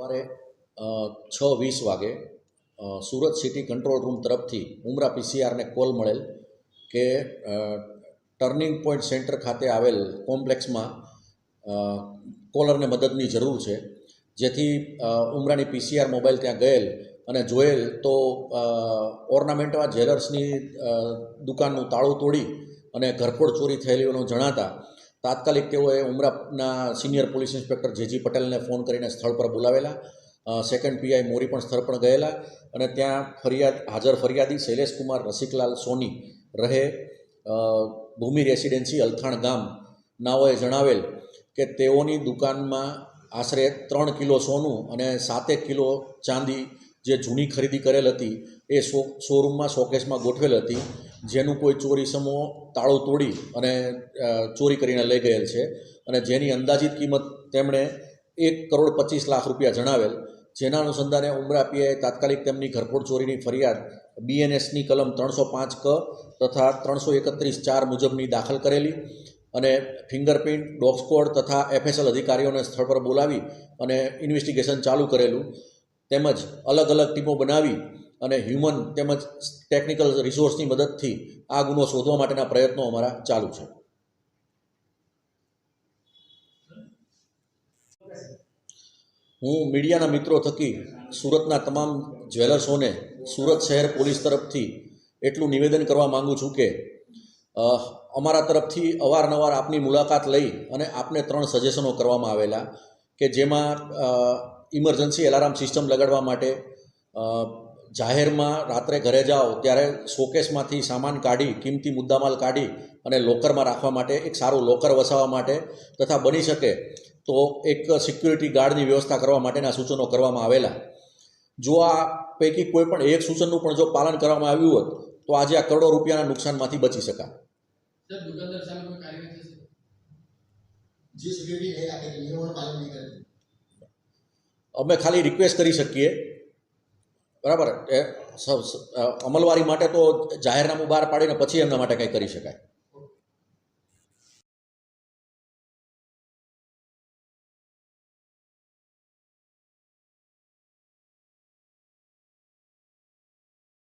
સવારે છ વીસ વાગે સુરત સિટી કંટ્રોલ રૂમ તરફથી ઉમરા પીસીઆરને કોલ મળેલ કે ટર્નિંગ પોઈન્ટ સેન્ટર ખાતે આવેલ કોમ્પ્લેક્સમાં કોલરને મદદની જરૂર છે. જેથી ઉમરાની પીસીઆર મોબાઈલ ત્યાં ગયેલ અને જોયેલ તો ઓર્નામેન્ટમાં જ્વેલર્સની દુકાનનું તાળું તોડી અને ઘરફોડ ચોરી થયેલીઓનું જણાતા તાત્કાલિક તેઓએ ઉમરાના senior police inspector J G પટેલને ફોન કરીને સ્થળ પર બોલાવેલા. સેકન્ડ પીઆઈ મોરી પણ સ્થળ પર ગયેલા અને ત્યાં ફરિયાદ, હાજર ફરિયાદી શૈલેષકુમાર રસિકલાલ સોની રહે. ભૂમિ રેસિડેન્સી અલથાણ ગામ. નાઓએ જણાવેલ કે તેઓની દુકાનમાં આશરે ત્રણ કિલો સોનું અને સાતેક કિલો ચાંદી જે જૂની ખરીદી કરેલ હતી એ શો, શોરૂમમાં શોકેસમાં ગોઠવેલ હતી. જેનું કોઈ ચોરી સમો તાળું તોડી અને ચોરી કરીને લઈ ગયેલ છે અને જેની અંદાજિત કિંમત તેમણે એક કરોડ પચીસ લાખ રૂપિયા જણાવેલ. જેના અનુસંધાને ઉમરા પીઆઈ તાત્કાલિક તેમની ઘરફોડ ચોરીની ફરિયાદ બીએનએસની કલમ ત્રણસો પાંચ ક તથા ત્રણસો એકત્રીસ ચાર મુજબની દાખલ કરેલી અને ફિંગરપ્રિન્ટ, ડોગ સ્કોડ તથા એફએસએલ અધિકારીઓને સ્થળ પર બોલાવી અને ઇન્વેસ્ટિગેશન ચાલુ કરેલું. તેમજ અલગ અલગ ટીમો બનાવી અને હ્યુમન તેમજ ટેકનિકલ રિસોર્સની મદદથી આ ગુનો શોધવા માટેના પ્રયત્નો અમારા ચાલુ છે. હું મીડિયાના મિત્રો થકી સુરતના તમામ જ્વેલર્સોને સુરત શહેર પોલીસ તરફથી એટલું નિવેદન કરવા માગું છું કે અમારા તરફથી અવારનવાર આપની મુલાકાત લઈ અને આપને ત્રણ સજેશનો કરવામાં આવેલા કે જેમાં ઇમરજન્સી એલાર્મ સિસ્ટમ લગાડવા માટે જાહેરમાં રાત્રે ઘરે જાઓ ત્યારે શોકેસમાંથી સામાન કાઢી કિંમતી મુદ્દામાલ કાઢી અને લોકરમાં રાખવા માટે એક સારું લોકર વસાવવા માટે તથા બની શકે તો એક સિક્યુરિટી ગાર્ડની વ્યવસ્થા કરવા માટેના સૂચનો કરવામાં આવેલા. જો આ પૈકી કોઈ પણ એક સૂચનનું પણ જો પાલન કરવામાં આવ્યું હોત તો આજે આ કરોડો રૂપિયાના નુકસાનમાંથી બચી શકાય. અમે ખાલી રિક્વેસ્ટ કરી શકીએ બરાબર. એ અમલવારી માટે તો જાહેરનામું બહાર પાડીને પછી એમના માટે કંઈ કરી શકાય.